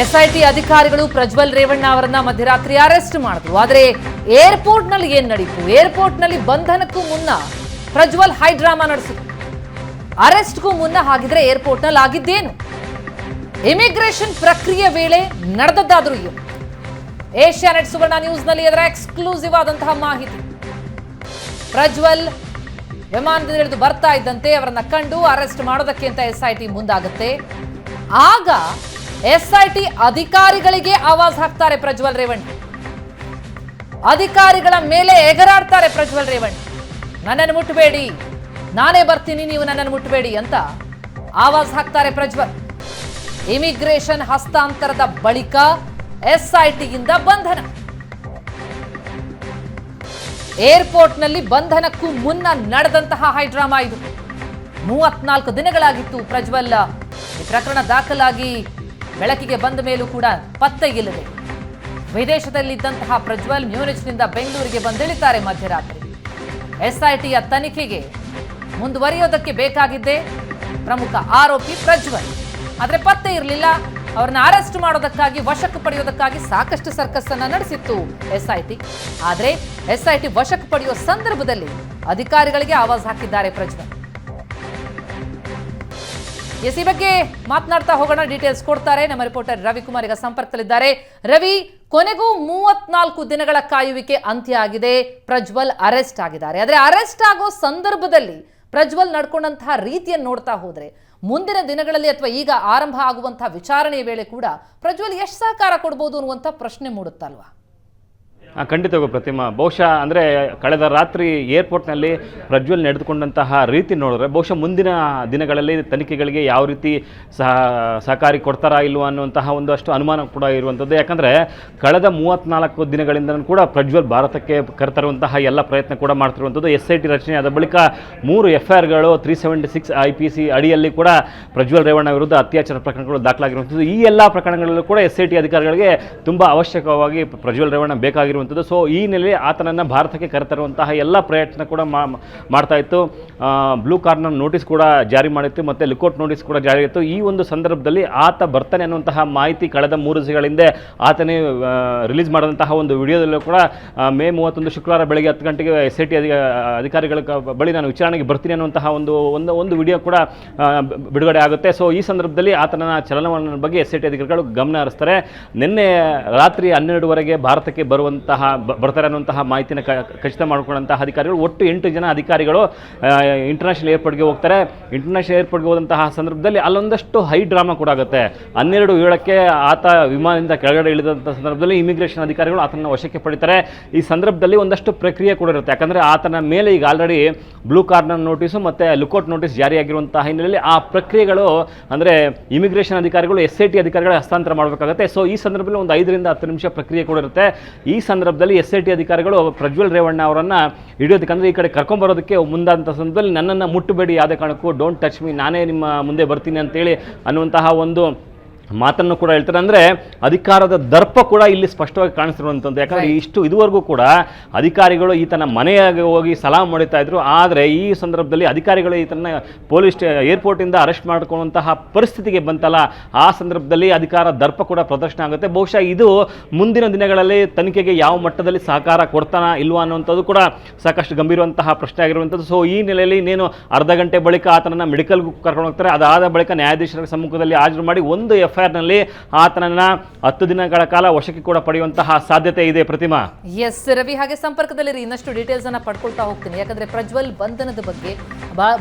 SIT ಅಧಿಕಾರಿಗಳು ಪ್ರಜ್ವಲ್ ರೇವಣ್ಣ ಅವರನ್ನ ಮಧ್ಯರಾತ್ರಿ ಅರೆಸ್ಟ್ ಮಾಡಿದ್ರು. ಆದರೆ ಏರ್ಪೋರ್ಟ್ನಲ್ಲಿ ಏನ್ ನಡೀತು? ಏರ್ಪೋರ್ಟ್ನಲ್ಲಿ ಬಂಧನಕ್ಕೂ ಮುನ್ನ ಪ್ರಜ್ವಲ್ ಹೈ ಡ್ರಾಮಾ ನಡೆಸಿದ್ರು. ಅರೆಸ್ಟ್ಗೂ ಮುನ್ನ ಹಾಗಿದ್ರೆ ಏರ್ಪೋರ್ಟ್ನಲ್ಲಿ ಆಗಿದ್ದೇನು? ಇಮಿಗ್ರೇಷನ್ ಪ್ರಕ್ರಿಯೆ ವೇಳೆ ನಡೆದದ್ದಾದ್ರೂ ಏನು? ಏಷ್ಯಾನೆಟ್ ಸುವರ್ಣ ನ್ಯೂಸ್ನಲ್ಲಿ ಅದರ ಎಕ್ಸ್ಕ್ಲೂಸಿವ್ ಆದಂತಹ ಮಾಹಿತಿ. ಪ್ರಜ್ವಲ್ ವಿಮಾನದಿಂದ ಹಿಡಿದು ಬರ್ತಾ ಇದ್ದಂತೆ ಅವರನ್ನ ಕಂಡು ಅರೆಸ್ಟ್ ಮಾಡೋದಕ್ಕೆ ಅಂತ ಎಸ್ಐಟಿ ಮುಂದಾಗುತ್ತೆ. ಆಗ ಎಸ್ಐಟಿ ಅಧಿಕಾರಿಗಳಿಗೆ ಆವಾಜ್ ಹಾಕ್ತಾರೆ ಪ್ರಜ್ವಲ್ ರೇವಣ್ಣ. ಅಧಿಕಾರಿಗಳ ಮೇಲೆ ಎಗರಾಡ್ತಾರೆ ಪ್ರಜ್ವಲ್ ರೇವಣ್ ನನ್ನನ್ನು ಮುಟ್ಟಬೇಡಿ ನಾನೇ ಬರ್ತೀನಿ, ನೀವು ನನ್ನನ್ನು ಮುಟ್ಟಬೇಡಿ ಅಂತ ಆವಾಜ್ ಹಾಕ್ತಾರೆ ಪ್ರಜ್ವಲ್. ಇಮಿಗ್ರೇಷನ್ ಹಸ್ತಾಂತರದ ಬಳಿಕ ಎಸ್ಐಟಿಯಿಂದ ಬಂಧನ. ಏರ್ಪೋರ್ಟ್ನಲ್ಲಿ ಬಂಧನಕ್ಕೂ ಮುನ್ನ ನಡೆದಂತಹ ಹೈಡ್ರಾಮಾ ಇದು. ಮೂವತ್ನಾಲ್ಕು ದಿನಗಳಾಗಿತ್ತು ಪ್ರಜ್ವಲ್ ಈ ಪ್ರಕರಣ ದಾಖಲಾಗಿ ಬೆಳಕಿಗೆ ಬಂದ ಮೇಲೂ ಕೂಡ ಪತ್ತೆಗಿಲ್ಲದೆ ವಿದೇಶದಲ್ಲಿದ್ದಂತಹ ಪ್ರಜ್ವಲ್ ಮ್ಯೂನಿಚ್ನಿಂದ ಬೆಂಗಳೂರಿಗೆ ಬಂದಿಳಿತಾರೆ ಮಧ್ಯರಾತ್ರಿ. ಎಸ್ಐಟಿಯ ತನಿಖೆಗೆ ಮುಂದುವರಿಯೋದಕ್ಕೆ ಬೇಕಾಗಿದ್ದೇ ಪ್ರಮುಖ ಆರೋಪಿ ಪ್ರಜ್ವಲ್. ಆದರೆ ಪತ್ತೆ ಇರಲಿಲ್ಲ. ಅವರನ್ನ ಅರೆಸ್ಟ್ ಮಾಡೋದಕ್ಕಾಗಿ, ವಶಕ್ಕೆ ಪಡೆಯೋದಕ್ಕಾಗಿ ಸಾಕಷ್ಟು ಸರ್ಕಸ್ ಅನ್ನ ನಡೆಸಿತ್ತು ಎಸ್ಐಟಿ ಆದರೆ ಎಸ್ಐಟಿ ವಶಕ್ಕೆ ಪಡೆಯುವ ಸಂದರ್ಭದಲ್ಲಿ ಅಧಿಕಾರಿಗಳಿಗೆ ಆವಾಜ್ ಹಾಕಿದ್ದಾರೆ ಪ್ರಜ್ವಲ್. ಎಸ್ ಈ ಬಗ್ಗೆ ಮಾತನಾಡ್ತಾ ಹೋಗೋಣ. ಡೀಟೇಲ್ಸ್ ಕೊಡ್ತಾರೆ. ನಮ್ಮ ರಿಪೋರ್ಟರ್ ರವಿಕುಮಾರ್ ಈಗ ಸಂಪರ್ಕದಲ್ಲಿದ್ದಾರೆ. ರವಿ, ಕೊನೆಗೂ ಮೂವತ್ನಾಲ್ಕು ದಿನಗಳ ಕಾಯುವಿಕೆ ಅಂತ್ಯ ಆಗಿದೆ. ಪ್ರಜ್ವಲ್ ಅರೆಸ್ಟ್ ಆಗಿದ್ದಾರೆ. ಆದರೆ ಅರೆಸ್ಟ್ ಆಗೋ ಸಂದರ್ಭದಲ್ಲಿ ಪ್ರಜ್ವಲ್ ನಡ್ಕೊಂಡಂತಹ ರೀತಿಯನ್ನು ನೋಡ್ತಾ ಹೋದರೆ, ಮುಂದಿನ ದಿನಗಳಲ್ಲಿ ಅಥವಾ ಈಗ ಆರಂಭ ಆಗುವಂತಹ ವಿಚಾರಣೆಯ ವೇಳೆ ಕೂಡ ಪ್ರಜ್ವಲ್ ಎಷ್ಟು ಸಹಕಾರ ಕೊಡ್ಬೋದು ಅನ್ನುವಂಥ ಪ್ರಶ್ನೆ ಮೂಡುತ್ತಲ್ವಾ? ಖಂಡಿತವಾಗೂ ಪ್ರತಿಮಾ. ಬಹುಶಃ ಅಂದರೆ ಕಳೆದ ರಾತ್ರಿ ಏರ್ಪೋರ್ಟ್ನಲ್ಲಿ ಪ್ರಜ್ವಲ್ ನಡೆದುಕೊಂಡಂತಹ ರೀತಿ ನೋಡಿದ್ರೆ ಬಹುಶಃ ಮುಂದಿನ ದಿನಗಳಲ್ಲಿ ತನಿಖೆಗಳಿಗೆ ಯಾವ ರೀತಿ ಸಹ ಸಹಕಾರಿ ಕೊಡ್ತಾರಾ ಇಲ್ವಾ ಅನ್ನುವಂತಹ ಒಂದಷ್ಟು ಅನುಮಾನ ಕೂಡ ಇರುವಂಥದ್ದು. ಯಾಕಂದರೆ ಕಳೆದ ಮೂವತ್ತ್ನಾಲ್ಕು ದಿನಗಳಿಂದ ಕೂಡ ಪ್ರಜ್ವಲ್ ಭಾರತಕ್ಕೆ ಕರೆತರುವಂತಹ ಎಲ್ಲ ಪ್ರಯತ್ನ ಕೂಡ ಮಾಡ್ತಿರುವಂಥದ್ದು. ಎಸ್ ಐ ಟಿ ರಚನೆ ಆದ ಬಳಿಕ ಮೂರು F I ಆರ್ಗಳು three seventy six I P C ಅಡಿಯಲ್ಲಿ ಕೂಡ ಪ್ರಜ್ವಲ್ ರೇವಣ್ಣ ವಿರುದ್ಧ ಅತ್ಯಾಚಾರ ಪ್ರಕರಣಗಳು ದಾಖಲಾಗಿರುವಂಥದ್ದು. ಈ ಎಲ್ಲ ಪ್ರಕರಣಗಳಲ್ಲೂ ಕೂಡ ಎಸ್ ಐ ಟಿ ಅಧಿಕಾರಿಗಳಿಗೆ ತುಂಬ ಅವಶ್ಯಕವಾಗಿ ಪ್ರಜ್ವಲ್ ರೇವಣ್ಣ ಬೇಕಾಗಿರುವಂಥದ್ದು ಸೊ ಈ ನೆಲೆಯಲ್ಲಿ ಆತನನ್ನು ಭಾರತಕ್ಕೆ ಕರೆತರುವಂತಹ ಎಲ್ಲ ಪ್ರಯತ್ನ ಕೂಡ ಮಾಡ್ತಾ ಇತ್ತು. ಬ್ಲೂ ಕಾರ್ನರ್ ನೋಟಿಸ್ ಕೂಡ ಜಾರಿ ಮಾಡಿತ್ತು ಮತ್ತು ಲುಕೌಟ್ ನೋಟಿಸ್ ಕೂಡ ಜಾರಿ ಇತ್ತು ಈ ಒಂದು ಸಂದರ್ಭದಲ್ಲಿ ಆತ ಬರ್ತಾನೆ ಅನ್ನುವಂತಹ ಮಾಹಿತಿ ಕಳೆದ ಮೂರು ದಿವಸಗಳ ಆತನೇ ರಿಲೀಸ್ ಮಾಡಿದಂತಹ ಒಂದು ವಿಡಿಯೋದಲ್ಲೂ ಕೂಡ ಮೇ ಮೂವತ್ತೊಂದು ಶುಕ್ರವಾರ ಬೆಳಗ್ಗೆ ಹತ್ತು ಗಂಟೆಗೆ ಎಸ್ ಐ ಟಿ ಅಧಿಕಾರಿಗಳ ಬಳಿ ನಾನು ವಿಚಾರಣೆಗೆ ಬರ್ತೀನಿ ಅನ್ನುವಂತಹ ಒಂದು ಒಂದು ಒಂದು ವಿಡಿಯೋ ಕೂಡ ಬಿಡುಗಡೆ ಆಗುತ್ತೆ. ಸೊ ಈ ಸಂದರ್ಭದಲ್ಲಿ ಆತನ ಚಲನವಲನ ಬಗ್ಗೆ ಎಸ್ ಐ ಟಿ ಅಧಿಕಾರಿಗಳು ಗಮನ ಹರಿಸ್ತಾರೆ. ನಿನ್ನೆ ರಾತ್ರಿ ಹನ್ನೆರಡುವರೆಗೆ ಭಾರತಕ್ಕೆ ಬರುವಂತಹ ಬ- ಬರ್ತಾರೆ ಅನ್ನುವಂತಹ ಮಾಹಿತಿನ ಖಚಿತ ಮಾಡಿಕೊಂಡಂತಹ ಅಧಿಕಾರಿಗಳು. ಒಟ್ಟು ಎಂಟು ಜನ ಅಧಿಕಾರಿಗಳು ಇಂಟರ್ನ್ಯಾಷನಲ್ ಏರ್ಪೋರ್ಟ್ಗೆ ಹೋಗ್ತಾರೆ. ಇಂಟರ್ನ್ಯಾಷನಲ್ ಏರ್ಪೋರ್ಟ್ಗೆ ಹೋದಂತಹ ಸಂದರ್ಭದಲ್ಲಿ ಅಲ್ಲೊಂದಷ್ಟು ಹೈ ಡ್ರಾಮಾ ಕೂಡ ಆಗುತ್ತೆ. ಹನ್ನೆರಡು ಏಳಕ್ಕೆ ಆತ ವಿಮಾನದಿಂದ ಕೆಳಗಡೆ ಇಳಿದಂಥ ಸಂದರ್ಭದಲ್ಲಿ ಇಮಿಗ್ರೇಷನ್ ಅಧಿಕಾರಿಗಳು ಆತನ ವಶಕ್ಕೆ ಪಡಿತಾರೆ. ಈ ಸಂದರ್ಭದಲ್ಲಿ ಒಂದಷ್ಟು ಪ್ರಕ್ರಿಯೆ ಕೂಡ ಇರುತ್ತೆ. ಯಾಕಂದರೆ ಆತನ ಮೇಲೆ ಈಗ ಆಲ್ರೆಡಿ ಬ್ಲೂ ಕಾರ್ನರ್ ನೋಟಿಸು ಮತ್ತು ಲುಕೌಟ್ ನೋಟಿಸ್ ಜಾರಿಯಾಗಿರುವಂತಹ ಹಿನ್ನೆಲೆಯಲ್ಲಿ ಆ ಪ್ರಕ್ರಿಯೆಗಳು, ಅಂದರೆ ಇಮಿಗ್ರೇಷನ್ ಅಧಿಕಾರಿಗಳು ಎಸ್ ಐ ಟಿ ಅಧಿಕಾರಿಗಳು ಹಸ್ತಾಂತರ ಮಾಡಬೇಕಾಗುತ್ತೆ. ಸೊ ಈ ಸಂದರ್ಭದಲ್ಲಿ ಒಂದು ಐದರಿಂದ ಹತ್ತು ನಿಮಿಷ ಪ್ರಕ್ರಿಯೆ ಕೂಡ ಇರುತ್ತೆ. ಈ ಸಂದರ್ಭದಲ್ಲಿ ಎಸ್ ಐ ಟಿ ಅಧಿಕಾರಿಗಳು ಪ್ರಜ್ವಲ್ ರೇವಣ್ಣ ಅವರನ್ನು ಹಿಡಿಯೋದಕ್ಕೆ ಅಂದರೆ ಈ ಕಡೆ ಕರ್ಕೊಂಬರೋದಕ್ಕೆ ಮುಂದಾದಂಥ ಸಂದರ್ಭದಲ್ಲಿ ನನ್ನನ್ನು ಮುಟ್ಟಬೇಡಿ, ಯಾವುದೇ ಕಾರಣಕ್ಕೂ ಡೋಂಟ್ ಟಚ್ ಮೀ ನಾನೇ ನಿಮ್ಮ ಮುಂದೆ ಬರ್ತೀನಿ ಅಂತೇಳಿ ಅನ್ನುವಂತಹ ಒಂದು ಮಾತನ್ನು ಕೂಡ ಹೇಳ್ತಾರೆ. ಅಂದರೆ ಅಧಿಕಾರದ ದರ್ಪ ಕೂಡ ಇಲ್ಲಿ ಸ್ಪಷ್ಟವಾಗಿ ಕಾಣಿಸ್ತಿರುವಂಥದ್ದು ಯಾಕಂದರೆ ಇಷ್ಟು ಇದುವರೆಗೂ ಕೂಡ ಅಧಿಕಾರಿಗಳು ಈತನ ಮನೆಯಾಗೆ ಹೋಗಿ ಸಲಾಮ್ ಮಾಡಿತಾ ಇದ್ರು. ಆದರೆ ಈ ಸಂದರ್ಭದಲ್ಲಿ ಅಧಿಕಾರಿಗಳು ಈತನ ಪೊಲೀಸ್ ಏರ್ಪೋರ್ಟಿಂದ ಅರೆಸ್ಟ್ ಮಾಡ್ಕೊಳ್ಳುವಂತಹ ಪರಿಸ್ಥಿತಿಗೆ ಬಂತಲ್ಲ. ಆ ಸಂದರ್ಭದಲ್ಲಿ ಅಧಿಕಾರ ದರ್ಪ ಕೂಡ ಪ್ರದರ್ಶನ ಆಗುತ್ತೆ. ಬಹುಶಃ ಇದು ಮುಂದಿನ ದಿನಗಳಲ್ಲಿ ತನಿಖೆಗೆ ಯಾವ ಮಟ್ಟದಲ್ಲಿ ಸಹಕಾರ ಕೊಡ್ತಾನ ಇಲ್ವಾ ಅನ್ನುವಂಥದ್ದು ಕೂಡ ಸಾಕಷ್ಟು ಗಂಭೀರವಂತಹ ಪ್ರಶ್ನೆ ಆಗಿರುವಂಥದ್ದು. ಸೊ ಈ ನೆಲೆಯಲ್ಲಿ ಇನ್ನೇನು ಅರ್ಧ ಗಂಟೆ ಬಳಿಕ ಆತನನ್ನು ಮೆಡಿಕಲ್ಗೂ ಕರ್ಕೊಂಡು ಹೋಗ್ತಾರೆ ಅದಾದ ಬಳಿಕ ನ್ಯಾಯಾಧೀಶರ ಸಮ್ಮುಖದಲ್ಲಿ ಹಾಜರು ಮಾಡಿ ಒಂದು ಎಫ್ ಐ ಆತನನ್ನ ಹತ್ತು ದಿನಗಳ ಕಾಲ ವಶಕ್ಕೆ ಕೂಡ ಪಡೆಯುವಂತಹ ಸಾಧ್ಯತೆ ಇದೆ, ಪ್ರತಿಮಾ. ಎಸ್ ರವಿ, ಹಾಗೆ ಸಂಪರ್ಕದಲ್ಲಿ ಇನ್ನಷ್ಟು ಡೀಟೇಲ್ಸ್ ಅನ್ನ ಪಡ್ಕೊಳ್ತಾ ಹೋಗ್ತೀನಿ. ಯಾಕಂದ್ರೆ ಪ್ರಜ್ವಲ್ ಬಂಧನದ ಬಗ್ಗೆ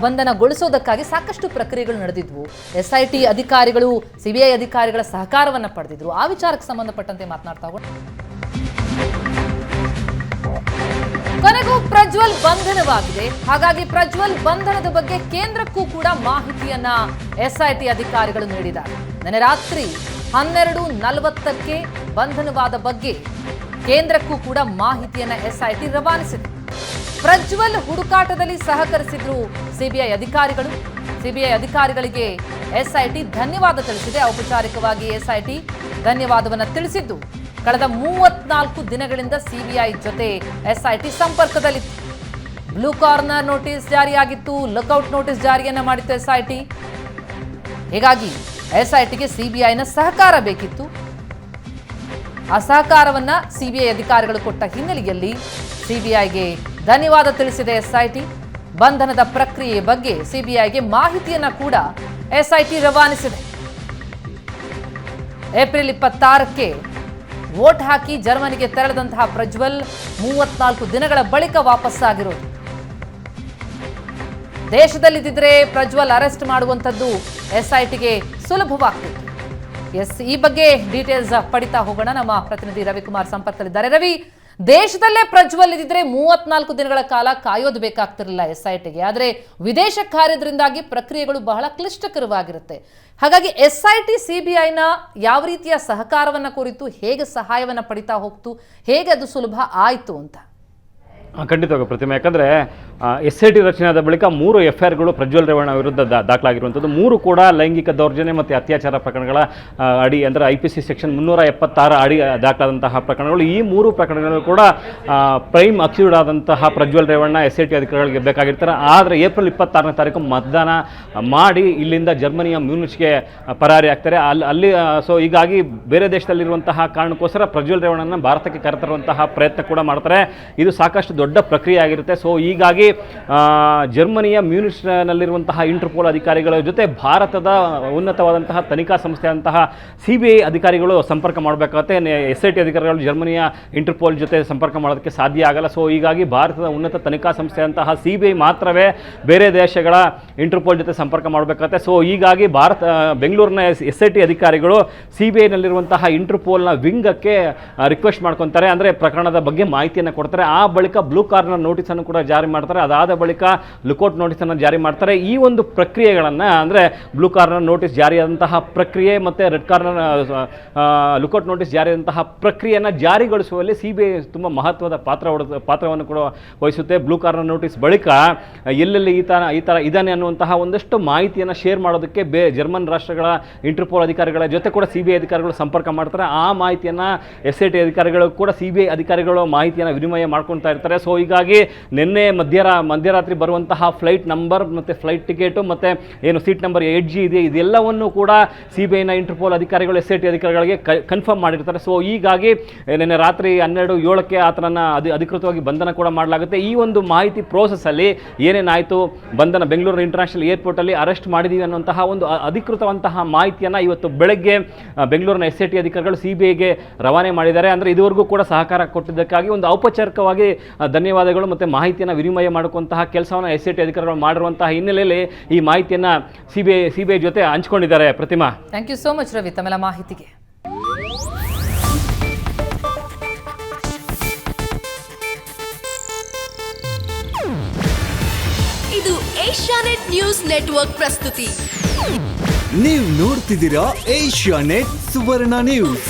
ಬಂಧನಗೊಳಿಸೋದಕ್ಕಾಗಿ ಸಾಕಷ್ಟು ಪ್ರಕ್ರಿಯೆಗಳು ನಡೆದಿದ್ವು. ಎಸ್ ಐ ಟಿ ಅಧಿಕಾರಿಗಳು ಸಿಬಿಐ ಅಧಿಕಾರಿಗಳ ಸಹಕಾರವನ್ನ ಪಡೆದಿದ್ರು. ಆ ವಿಚಾರಕ್ಕೆ ಸಂಬಂಧಪಟ್ಟಂತೆ ಮಾತನಾಡ್ತಾ ಕೊನೆಗೂ ಪ್ರಜ್ವಲ್ ಬಂಧನವಾಗಿದೆ. ಹಾಗಾಗಿ ಪ್ರಜ್ವಲ್ ಬಂಧನದ ಬಗ್ಗೆ ಕೇಂದ್ರಕ್ಕೂ ಕೂಡ ಮಾಹಿತಿಯನ್ನ ಎಸ್ಐಟಿ ಅಧಿಕಾರಿಗಳು ನೀಡಿದ್ದಾರೆ. ನಿನ್ನೆ ರಾತ್ರಿ ಹನ್ನೆರಡು ನಲವತ್ತಕ್ಕೆ ಬಂಧನವಾದ ಬಗ್ಗೆ ಕೇಂದ್ರಕ್ಕೂ ಕೂಡ ಮಾಹಿತಿಯನ್ನ ಎಸ್ಐಟಿ ರವಾನಿಸಿದೆ. ಪ್ರಜ್ವಲ್ ಹುಡುಕಾಟದಲ್ಲಿ ಸಹಕರಿಸಿದ್ರು ಸಿಬಿಐ ಅಧಿಕಾರಿಗಳು. ಸಿಬಿಐ ಅಧಿಕಾರಿಗಳಿಗೆ ಎಸ್ಐಟಿ ಧನ್ಯವಾದ ತಿಳಿಸಿದೆ. ಔಪಚಾರಿಕವಾಗಿ ಎಸ್ಐಟಿ ಧನ್ಯವಾದವನ್ನು ತಿಳಿಸಿದ್ದು, ಕಳೆದ ಮೂವತ್ನಾಲ್ಕು ದಿನಗಳಿಂದ ಸಿಬಿಐ ಜೊತೆ ಎಸ್ಐಟಿ ಸಂಪರ್ಕದಲ್ಲಿತ್ತು ಬ್ಲೂ ಕಾರ್ನರ್ ನೋಟಿಸ್ ಜಾರಿಯಾಗಿತ್ತು, ಲುಕ್ಔಟ್ ನೋಟಿಸ್ ಜಾರಿಯನ್ನ ಮಾಡಿತ್ತು ಎಸ್ಐಟಿ. ಹೀಗಾಗಿ ಎಸ್ ಐ ಟಿಗೆ ಸಿಬಿಐನ ಸಹಕಾರ ಬೇಕಿತ್ತು. ಆ ಸಹಕಾರವನ್ನ ಸಿಬಿಐ ಅಧಿಕಾರಿಗಳು ಕೊಟ್ಟ ಹಿನ್ನೆಲೆಯಲ್ಲಿ ಸಿಬಿಐಗೆ ಧನ್ಯವಾದ ತಿಳಿಸಿದೆ ಎಸ್ಐಟಿ. ಬಂಧನದ ಪ್ರಕ್ರಿಯೆ ಬಗ್ಗೆ ಸಿಬಿಐಗೆ ಮಾಹಿತಿಯನ್ನ ಕೂಡ ಎಸ್ಐಟಿ ರವಾನಿಸಿದೆ. ಏಪ್ರಿಲ್ ಇಪ್ಪತ್ತಾರಕ್ಕೆ ವೋಟ್ ಹಾಕಿ ಜರ್ಮನಿಗೆ ತೆರಳದಂತಹ ಪ್ರಜ್ವಲ್ ಮೂವತ್ನಾಲ್ಕು ದಿನಗಳ ಬಳಿಕ ವಾಪಸ್ಸಾಗಿರೋದು. ದೇಶದಲ್ಲಿದ್ದಿದ್ರೆ ಪ್ರಜ್ವಲ್ ಅರೆಸ್ಟ್ ಮಾಡುವಂಥದ್ದು ಎಸ್ಐಟಿಗೆ ಸುಲಭವಾಗ್ತಿತ್ತು ಎಸ್, ಈ ಬಗ್ಗೆ ಡೀಟೇಲ್ಸ್ ಪಡಿತಾ ಹೋಗೋಣ. ನಮ್ಮ ಪ್ರತಿನಿಧಿ ರವಿಕುಮಾರ್ ಸಂಪರ್ಕದಲ್ಲಿದ್ದಾರೆ. ರವಿ, ದೇಶದಲ್ಲೇ ಪ್ರಜ್ವಲ್ ಇದ್ದಿದ್ರೆ ಮೂವತ್ನಾಲ್ಕು ದಿನಗಳ ಕಾಲ ಕಾಯೋದು ಬೇಕಾಗ್ತಿರಲಿಲ್ಲ ಎಸ್ ಐ ಟಿಗೆ ಆದರೆ ವಿದೇಶ ಕಾರ್ಯದ್ರಿಂದಾಗಿ ಪ್ರಕ್ರಿಯೆಗಳು ಬಹಳ ಕ್ಲಿಷ್ಟಕರವಾಗಿರುತ್ತೆ. ಹಾಗಾಗಿ S I T C B ಐನ ಯಾವ ರೀತಿಯ ಸಹಕಾರವನ್ನ ಕುರಿತು ಹೇಗೆ ಸಹಾಯವನ್ನ ಪಡಿತಾ ಹೋಗ್ತು, ಹೇಗೆ ಅದು ಸುಲಭ ಆಯಿತು ಅಂತ. ಖಂಡಿತವಾಗಿ ಪ್ರತಿಮೆ. ಯಾಕಂದರೆ ಎಸ್ ಐ ಟಿ ರಚನೆಯಾದ ಬಳಿಕ ಮೂರು ಎಫ್ ಐ ಪ್ರಜ್ವಲ್ ರೇವಣ್ಣ ವಿರುದ್ಧ ದಾಖಲಾಗಿರುವಂಥದ್ದು. ಮೂರು ಕೂಡ ಲೈಂಗಿಕ ದೌರ್ಜನ್ಯ ಮತ್ತು ಅತ್ಯಾಚಾರ ಪ್ರಕರಣಗಳ ಅಡಿ, ಅಂದರೆ ಐ ಪಿ ಸಿ ಸೆಕ್ಷನ್ ಮುನ್ನೂರ ಎಪ್ಪತ್ತಾರು ಅಡಿ ದಾಖಲಾದಂತಹ ಪ್ರಕರಣಗಳು. ಈ ಮೂರು ಪ್ರಕರಣಗಳು ಕೂಡ ಪ್ರೈಮ್ ಅಕ್ಯೂರ್ಡ್ ಆದಂತಹ Prajwal Revanna S I T ಅಧಿಕಾರಿಗಳಿಗೆ ಬೇಕಾಗಿರ್ತಾರೆ. ಆದರೆ ಏಪ್ರಿಲ್ ಇಪ್ಪತ್ತಾರನೇ ತಾರೀಕು ಮತದಾನ ಮಾಡಿ ಇಲ್ಲಿಂದ ಜರ್ಮನಿಯ ಮ್ಯೂನಿಚ್ಗೆ ಪರಾರಿ ಆಗ್ತಾರೆ. ಅಲ್ಲಿ ಅಲ್ಲಿ ಸೊ ಹೀಗಾಗಿ ಬೇರೆ ದೇಶದಲ್ಲಿರುವಂತಹ ಕಾರಣಕ್ಕೋಸ್ಕರ ಪ್ರಜ್ವಲ್ ರೇವಣ್ಣನ ಭಾರತಕ್ಕೆ ಕರೆತರುವಂತಹ ಪ್ರಯತ್ನ ಕೂಡ ಮಾಡ್ತಾರೆ. ಇದು ಸಾಕಷ್ಟು ದೊಡ್ಡ ಪ್ರಕ್ರಿಯೆ ಆಗಿರುತ್ತೆ. ಸೊ ಹೀಗಾಗಿ ಜರ್ಮನಿಯ ಮ್ಯೂನಿಚ್ನಲ್ಲಿರುವಂತಹ ಇಂಟರ್ಪೋಲ್ ಅಧಿಕಾರಿಗಳ ಜೊತೆ ಭಾರತದ ಉನ್ನತವಾದಂತಹ ತನಿಖಾ ಸಂಸ್ಥೆಯಂತಹ ಸಿ ಬಿ ಐ ಅಧಿಕಾರಿಗಳು ಸಂಪರ್ಕ ಮಾಡಬೇಕಾಗುತ್ತೆ. ಎಸ್ ಐ ಟಿ ಅಧಿಕಾರಿಗಳು ಜರ್ಮನಿಯ ಇಂಟರ್ಪೋಲ್ ಜೊತೆ ಸಂಪರ್ಕ ಮಾಡೋದಕ್ಕೆ ಸಾಧ್ಯ ಆಗಲ್ಲ. ಸೊ ಹೀಗಾಗಿ ಭಾರತದ ಉನ್ನತ ತನಿಖಾ ಸಂಸ್ಥೆಯಂತಹ ಸಿ ಬಿ ಐ ಮಾತ್ರವೇ ಬೇರೆ ದೇಶಗಳ ಇಂಟರ್ಪೋಲ್ ಜೊತೆ ಸಂಪರ್ಕ ಮಾಡಬೇಕಾಗುತ್ತೆ. ಸೊ ಹೀಗಾಗಿ ಭಾರತ ಬೆಂಗಳೂರಿನ ಎಸ್ ಐ ಟಿ ಅಧಿಕಾರಿಗಳು ಸಿ ಬಿ ಐನಲ್ಲಿರುವಂತಹ ಇಂಟರ್ಪೋಲ್ನ ವಿಂಗಕ್ಕೆ ರಿಕ್ವೆಸ್ಟ್ ಮಾಡ್ಕೊತಾರೆ. ಅಂದರೆ ಪ್ರಕರಣದ ಬಗ್ಗೆ ಮಾಹಿತಿಯನ್ನು ಕೊಡ್ತಾರೆ. ಆ ಬಳಿಕ ಬ್ಲೂ ಕಾರ್ನರ್ ನೋಟಿಸನ್ನು ಕೂಡ ಜಾರಿ ಮಾಡ್ತಾರೆ. ಅದಾದ ಬಳಿಕ ಲುಕೌಟ್ ನೋಟಿಸನ್ನು ಜಾರಿ ಮಾಡ್ತಾರೆ. ಈ ಒಂದು ಪ್ರಕ್ರಿಯೆಗಳನ್ನು ಅಂದರೆ ಬ್ಲೂ ಕಾರ್ನರ್ ನೋಟಿಸ್ ಜಾರಿಯಾದಂತಹ ಪ್ರಕ್ರಿಯೆ ಮತ್ತು ರೆಡ್ ಕಾರ್ನರ್ ಲುಕೌಟ್ ನೋಟಿಸ್ ಜಾರಿಯಾದಂತಹ ಪ್ರಕ್ರಿಯೆಯನ್ನು ಜಾರಿಗೊಳಿಸುವಲ್ಲಿ ಸಿ ಬಿ ಐ ತುಂಬ ಮಹತ್ವದ ಪಾತ್ರ ಪಾತ್ರವನ್ನು ಕೂಡ ವಹಿಸುತ್ತೆ. ಬ್ಲೂ ಕಾರ್ನರ್ ನೋಟಿಸ್ ಬಳಿಕ ಎಲ್ಲೆಲ್ಲಿ ಈ ಥರ ಈ ಥರ ಇದಾನೆ ಅನ್ನುವಂತಹ ಒಂದಷ್ಟು ಮಾಹಿತಿಯನ್ನು ಶೇರ್ ಮಾಡೋದಕ್ಕೆ ಬೇ, ಜರ್ಮನ್ ರಾಷ್ಟ್ರಗಳ ಇಂಟರ್ಪೋಲ್ ಅಧಿಕಾರಿಗಳ ಜೊತೆ ಕೂಡ ಸಿ ಬಿ ಐ ಅಧಿಕಾರಿಗಳು ಸಂಪರ್ಕ ಮಾಡ್ತಾರೆ. ಆ ಮಾಹಿತಿಯನ್ನು ಎಸ್ ಐ ಟಿ ಅಧಿಕಾರಿಗಳು ಕೂಡ ಸಿ ಬಿ ಐ ಅಧಿಕಾರಿಗಳು ಮಾಹಿತಿಯನ್ನು ವಿನಿಮಯ ಮಾಡ್ಕೊಳ್ತಾ ಇರ್ತಾರೆ. ಸೊ ಹೀಗಾಗಿ ನಿನ್ನೆ ಮಧ್ಯರ, ಮಧ್ಯರಾತ್ರಿ ಬರುವಂತಹ ಫ್ಲೈಟ್ ನಂಬರ್ ಮತ್ತು ಫ್ಲೈಟ್ ಟಿಕೆಟು ಮತ್ತು ಏನು ಸೀಟ್ ನಂಬರ್ ಏಟ್ ಜಿ ಇದೆ, ಇದೆಲ್ಲವನ್ನು ಕೂಡ ಸಿ ಬಿ ಐನ ಇಂಟರ್ಪೋಲ್ ಅಧಿಕಾರಿಗಳು ಎಸ್ ಐ ಟಿ ಅಧಿಕಾರಿಗಳಿಗೆ ಕನ್ಫರ್ಮ್ ಮಾಡಿರ್ತಾರೆ. ಸೊ ಹೀಗಾಗಿ ನಿನ್ನೆ ರಾತ್ರಿ ಹನ್ನೆರಡು ಏಳಕ್ಕೆ ಆತನನ್ನು ಅಧಿ, ಅಧಿಕೃತವಾಗಿ ಬಂಧನ ಕೂಡ ಮಾಡಲಾಗುತ್ತೆ. ಈ ಒಂದು ಮಾಹಿತಿ ಪ್ರೋಸೆಸ್ಸಲ್ಲಿ ಏನೇನಾಯಿತು? ಬಂಧನ ಬೆಂಗಳೂರು ಇಂಟರ್ನ್ಯಾಷನಲ್ ಏರ್ಪೋರ್ಟಲ್ಲಿ ಅರೆಸ್ಟ್ ಮಾಡಿದ್ದೀವಿ ಅನ್ನುವಂತಹ ಒಂದು ಅಧಿಕೃತವಂತಹ ಮಾಹಿತಿಯನ್ನು ಇವತ್ತು ಬೆಳಗ್ಗೆ ಬೆಂಗಳೂರಿನ ಎಸ್ ಐ ಟಿ ಅಧಿಕಾರಿಗಳು ಸಿ ಬಿ ಐಗೆ ರವಾನೆ ಮಾಡಿದ್ದಾರೆ. ಅಂದರೆ ಇದುವರೆಗೂ ಕೂಡ ಸಹಕಾರ ಕೊಟ್ಟಿದ್ದಕ್ಕಾಗಿ ಒಂದು ಔಪಚಾರಿಕವಾಗಿ ಧನ್ಯವಾದಗಳು ಮತ್ತು ಮಾಹಿತಿಯನ್ನು ವಿನಿಮಯ ಮಾಡುವಂತಹ ಕೆಲಸವನ್ನು ಎಸ್ ಐ ಟಿ ಅಧಿಕಾರಿಗಳು ಮಾಡಿರುವಂತಹ ಹಿನ್ನೆಲೆಯಲ್ಲಿ ಈ ಮಾಹಿತಿಯನ್ನು C B I C B I ಜೊತೆ ಹಂಚ್ಕೊಂಡಿದ್ದಾರೆ Pratima. Thank you so much Ravi ತಮ್ಮೆಲ್ಲ ಮಾಹಿತಿಗೆ. ಇದು ಏಷ್ಯಾನೆಟ್ ನ್ಯೂಸ್ ನೆಟ್ವರ್ಕ್ ಪ್ರಸ್ತುತಿ. ನೀವು ನೋಡ್ತಿದ್ದೀರಾ ಏಷ್ಯಾನೆಟ್ ಸುವರ್ಣ ನ್ಯೂಸ್.